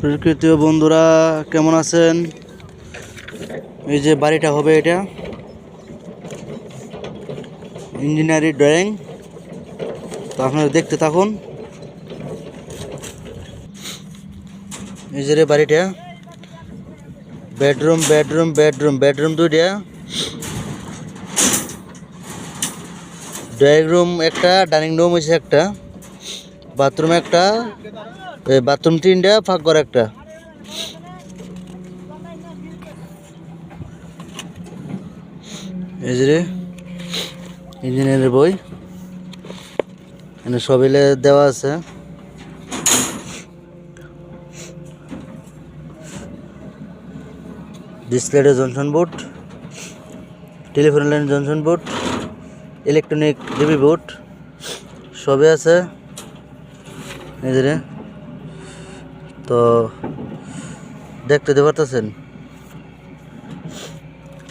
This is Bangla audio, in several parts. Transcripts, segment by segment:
প্রকৃতীয় বন্ধুরা, কেমন আছেন? এই যে বাড়িটা হবে এটা। Engineering drawing. তো আপনারা দেখতে থাকুন। এই যে বাড়িটা। বেডরুম বেডরুম বেডরুম বেডরুম দুইটা। ড্রয়িং রুম একটা, ডাইনিং রুম হয়েছে একটা। বাথরুম একটা বাথরুম তিনটা ফাঁক ঘর একটা। এই যে ইঞ্জিনিয়ারের বই। এখানে সবিলে দেওয়া আছে। ডিসপ্লেটে junction board, telephone line junction board, electronic DB board, সবই আছে। এই যে রে। তো দেখতে দিতে পারতেছেন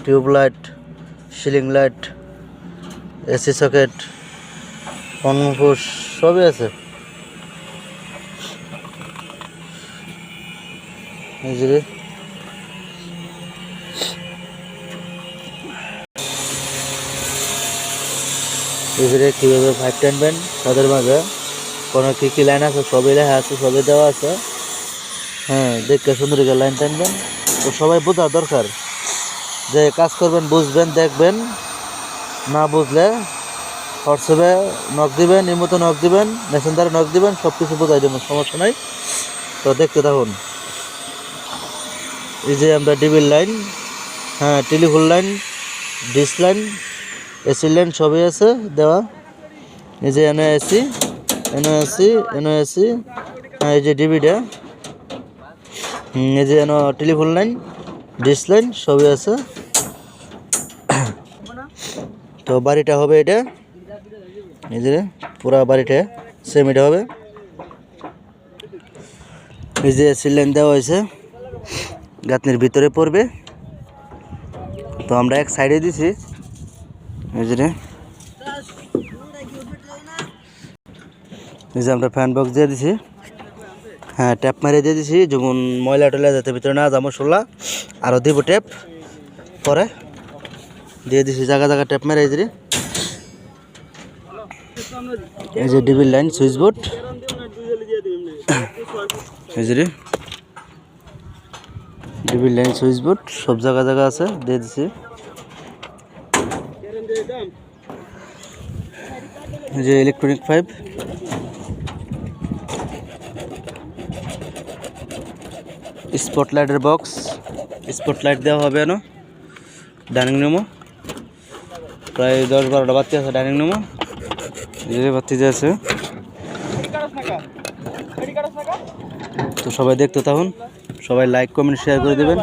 tube light, ceiling light AC socket phos সবই আছে এই যে রে। এবারে কীভাবে ফাইভ টানবেন তাদের মাঝে কোনো কী কী লাইন আছে? সবই লেখা আছে, সবই দেওয়া আছে। হ্যাঁ দেখতে সুন্দর করে লাইন টানবেন। তো সবাই বোঝা দরকার যে কাজ করবেন, বুঝবেন, দেখবেন। না বুঝলে হোয়াটসঅ্যাপে নক দিবেন এর মতো নক দিবেন মেসেঞ্জারে নক দিবেন সব কিছু বোঝাই দেবেন, সমস্যা নাই। তো দেখতে থাকুন। এই যে আমরা ডিবির লাইন হ্যাঁ telephone line dish line AC line সবই আছে দেওয়া। এই যে এনে এসি এনে এসি এনে এসি হ্যাঁ এই যে ডিবিটা এই যে এন টেলিফোন লাইন, ডিস লাইন, সবই আছে। তো বাড়িটা হবে এটা। এই যে পুরা বাড়িটা সেম এটা হবে। এই যে এসি লাইন দেওয়া হয়েছে, গাঁথনির ভিতরে পড়বে। তো আমরা এক সাইডে দিছি। এই যে এই যে আমরা ফ্যান বক্স দিয়ে দিছি। হ্যাঁ ট্যাপ মারিয়ে দিয়ে দিছি যেমন ময়লা টয়লা যাতে ভিতরে না যা মশলা আরও দিব ট্যাপ পরে দিয়ে দিছি, জায়গা জায়গা ট্যাপ মেরে এই এই যে ডিবির লাইন সুইচ বোর্ড এই ডিবির লাইন সুইচ বোর্ড সব জায়গা জায়গা আছে, দিয়ে দিছি। যে ইলেকট্রনিক পাইপ স্পটলাইটের বক্স, স্পটলাইট দেওয়া হবে না ডাইনিং রুমও। প্রায় দশ বারোটা বাতি আছে ডাইনিং রুমও। যে বাতি যে আছে। তো সবাই দেখতে থাকুন। সবাই লাইক কমেন্ট শেয়ার করে দেবেন।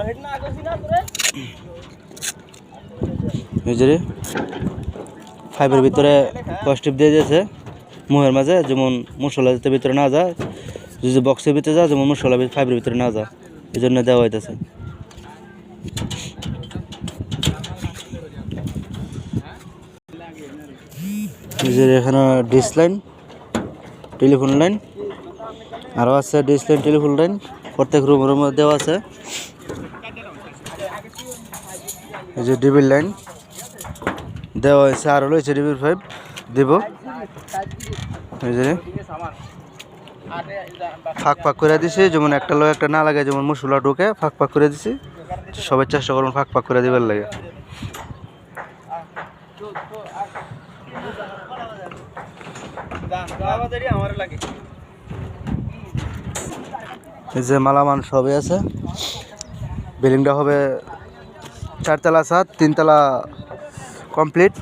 ফাইভের ভিতরে পজিটিভ দিয়ে দিয়েছে। মুহের মাঝে, যেমন মশলা ভিতরে না যায়, যদি বক্সের ভিতরে যায়, যেমন মশলা ফাইভের ভিতরে না যায়। এই জন্য দেওয়া হইতেছে। এখানে ডিস লাইন, টেলিফোন লাইন আরও আছে ডিস লাইন, টেলিফোন লাইন, প্রত্যেক রুমের মধ্যে দেওয়া আছে। এই যে ডিবির লাইন, দেওয়া হয়েছে আরও রয়েছে ডিবির ফাইভ দেব। এই যে ফাঁক ফাঁক করে দিছি, যেমন একটা লোক একটা না লাগে, যেমন মশলা ঢুকে ফাঁক ফাঁক করে দিছি। সবাই চেষ্টা করুন ফাঁক ফাঁক করে দিবার লাগে। যে মালামাল সবই আছে। বিল্ডিংটা হবে চারতলা সাত তিনতলা কমপ্লিট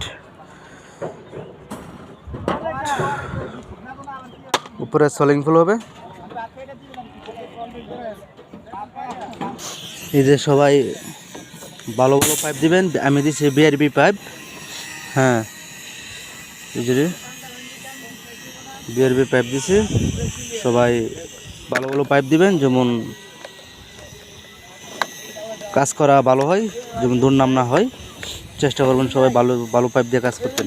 উপরে সলিং ফুল হবে। এই যে সবাই ভালো ভালো পাইপ দিবেন, আমি দিছি বিআরবি পাইপ হ্যাঁ। বিআরবি পাইপ দিছি। সবাই ভালো ভালো পাইপ দিবেন, যেমন কাজ করা ভালো হয়, যেমন দুর্নাম না হয়। চেষ্টা করবেন সবাই ভালো ভালো পাইপ দিয়ে কাজ করতেন